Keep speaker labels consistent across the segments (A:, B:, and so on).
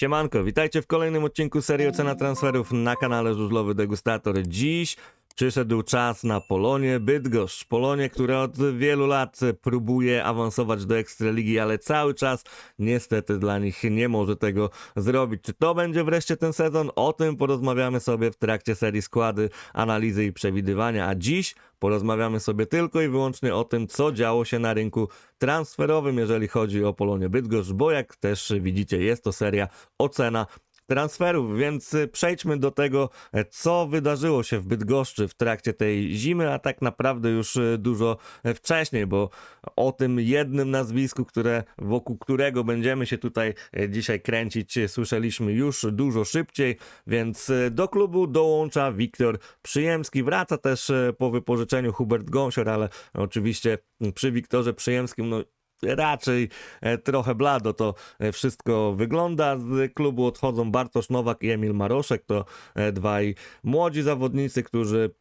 A: Siemanko, witajcie w kolejnym odcinku serii Ocena Transferów na kanale Żużlowy Degustator. Dziś przyszedł czas na Polonie Bydgoszcz. Polonie, które od wielu lat próbuje awansować do Ekstraligi, ale cały czas niestety dla nich nie może tego zrobić. Czy to będzie wreszcie ten sezon? O tym porozmawiamy sobie w trakcie serii składy, analizy i przewidywania, a dziś porozmawiamy sobie tylko i wyłącznie o tym, co działo się na rynku transferowym, jeżeli chodzi o Polonię Bydgoszcz, bo jak też widzicie, jest to seria ocena transferów, więc y, przejdźmy do tego, e, co wydarzyło się w Bydgoszczy w trakcie tej zimy, a tak naprawdę już y, dużo e, wcześniej, bo o tym jednym nazwisku, które, wokół którego będziemy się tutaj e, dzisiaj kręcić, słyszeliśmy już dużo szybciej, więc do klubu dołącza Wiktor Przyjemski, wraca też po wypożyczeniu Hubert Gąsior, ale oczywiście przy Wiktorze Przyjemskim, no raczej e, trochę blado to e, wszystko wygląda. Z klubu odchodzą Bartosz Nowak i Emil Maroszek. To e, dwaj młodzi zawodnicy, którzy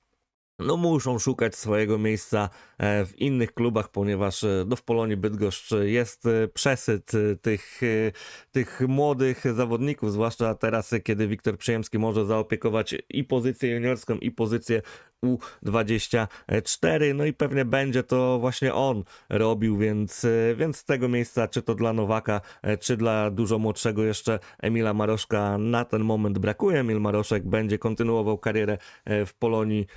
A: no muszą szukać swojego miejsca w innych klubach, ponieważ no, w Polonii Bydgoszcz jest przesyt tych, tych młodych zawodników, zwłaszcza teraz, kiedy Wiktor Przyjemski może zaopiekować i pozycję juniorską, i pozycję U24, no i pewnie będzie to właśnie on robił, więc, e, więc z tego miejsca, czy to dla Nowaka, e, czy dla dużo młodszego jeszcze Emila Maroszka na ten moment brakuje. Emil Maroszek będzie kontynuował karierę e, w Polonii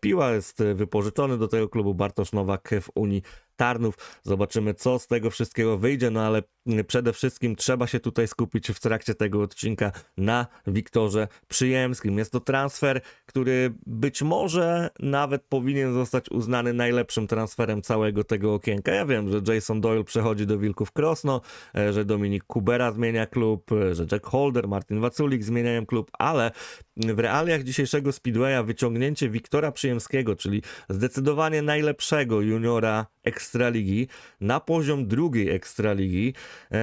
A: Piła, jest wypożyczony do tego klubu Bartosz Nowak w Unii Tarnów. Zobaczymy, co z tego wszystkiego wyjdzie, no ale przede wszystkim trzeba się tutaj skupić w trakcie tego odcinka na Wiktorze Przyjemskim. Jest to transfer, który być może nawet powinien zostać uznany najlepszym transferem całego tego okienka. Ja wiem, że Jason Doyle przechodzi do Wilków Krosno, e, że Dominik Kubera zmienia klub, e, że Jack Holder, Martin Waculik zmieniają klub, ale w realiach dzisiejszego Speedwaya wyciągnięcie Wiktora Przyjemskiego, czyli zdecydowanie najlepszego juniora Ekstraligi na poziom drugiej Ekstraligi,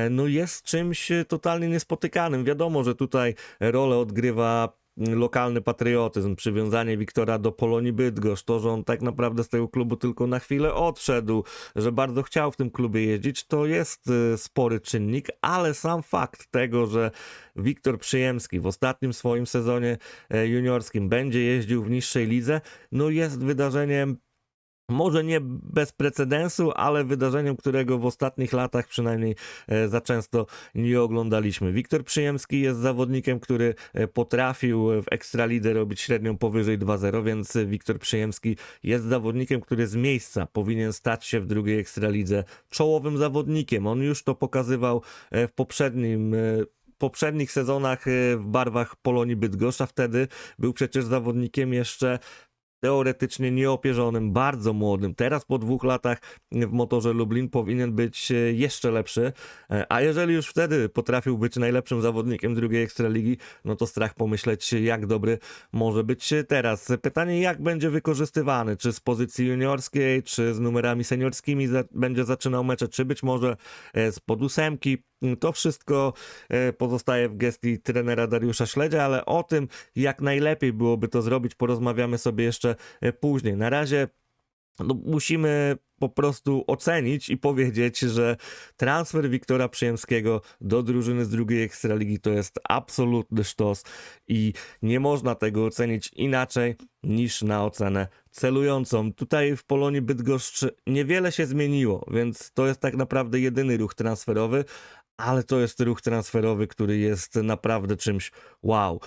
A: no jest czymś e, totalnie niespotykanym. Wiadomo, że tutaj rolę odgrywa mm, lokalny patriotyzm, przywiązanie Wiktora do Polonii Bydgoszcz, to, że on tak naprawdę z tego klubu tylko na chwilę odszedł, że bardzo chciał w tym klubie jeździć, to jest e, spory czynnik, ale sam fakt tego, że Wiktor Przyjemski w ostatnim swoim sezonie e, juniorskim będzie jeździł w niższej lidze, no jest wydarzeniem może nie bez precedensu, ale wydarzeniem, którego w ostatnich latach przynajmniej e, za często nie oglądaliśmy. Wiktor Przyjemski jest zawodnikiem, który e, potrafił w Ekstralidze robić średnią powyżej 2-0, więc e, Wiktor Przyjemski jest zawodnikiem, który z miejsca powinien stać się w drugiej Ekstralidze czołowym zawodnikiem. On już to pokazywał e, w poprzednim e, poprzednich sezonach e, w barwach Polonii Bydgoszcz, a wtedy był przecież zawodnikiem jeszcze teoretycznie nieopierzonym, bardzo młodym. Teraz po dwóch latach w motorze Lublin powinien być e, jeszcze lepszy. E, A jeżeli już wtedy potrafił być najlepszym zawodnikiem drugiej ekstraligi, no to strach pomyśleć, jak dobry może być teraz. Pytanie, jak będzie wykorzystywany? Czy z pozycji juniorskiej, czy z numerami seniorskimi będzie zaczynał mecze, czy być może e, z podósemki? To wszystko e, pozostaje w gestii trenera Dariusza Śledzia, ale o tym, jak najlepiej byłoby to zrobić, porozmawiamy sobie jeszcze e, później. Na razie no, musimy po prostu ocenić i powiedzieć, że transfer Wiktora Przyjemskiego do drużyny z drugiej Ekstraligi to jest absolutny sztos i nie można tego ocenić inaczej niż na ocenę celującą. Tutaj w Polonii Bydgoszcz niewiele się zmieniło, więc to jest tak naprawdę jedyny ruch transferowy, ale to jest ruch transferowy, który jest naprawdę czymś wow.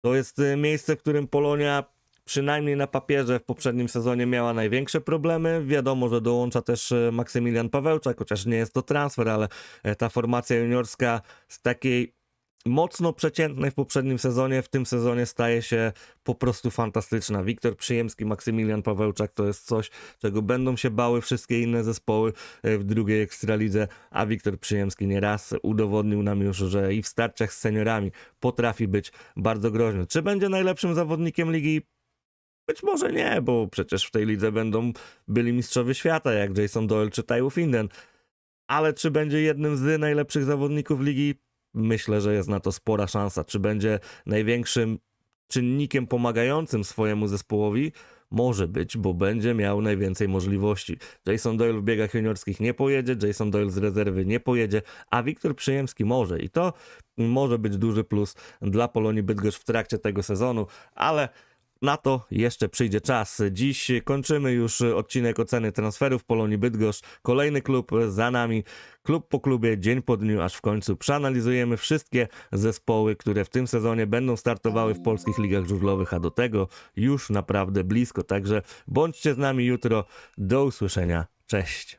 A: To jest e, miejsce, w którym Polonia przynajmniej na papierze w poprzednim sezonie miała największe problemy. Wiadomo, że dołącza też e, Maksymilian Pawełczak, chociaż nie jest to transfer, ale e, ta formacja juniorska z takiej mocno przeciętnej w poprzednim sezonie, w tym sezonie staje się po prostu fantastyczna. Wiktor Przyjemski, Maksymilian Pawełczak to jest coś, czego będą się bały wszystkie inne zespoły e, w drugiej ekstralidze, a Wiktor Przyjemski nieraz udowodnił nam już, że i w starciach z seniorami potrafi być bardzo groźny. Czy będzie najlepszym zawodnikiem ligi? Być może nie, bo przecież w tej lidze będą byli mistrzowie świata, jak Jason Doyle czy Taiwo Finden. Ale czy będzie jednym z najlepszych zawodników ligi? Myślę, że jest na to spora szansa. Czy będzie największym czynnikiem pomagającym swojemu zespołowi? może być, bo będzie miał najwięcej możliwości. Jason Doyle w biegach juniorskich nie pojedzie, Jason Doyle z rezerwy nie pojedzie, a Wiktor Przyjemski może i to może być duży plus dla Polonii Bydgoszcz w trakcie tego sezonu, ale na to jeszcze przyjdzie czas. Dziś kończymy już odcinek oceny transferów Polonii Bydgoszcz. Kolejny klub za nami, klub po klubie, dzień po dniu, aż w końcu przeanalizujemy wszystkie zespoły, które w tym sezonie będą startowały w polskich ligach żużlowych, a do tego już naprawdę blisko. Także bądźcie z nami jutro. Do usłyszenia. Cześć.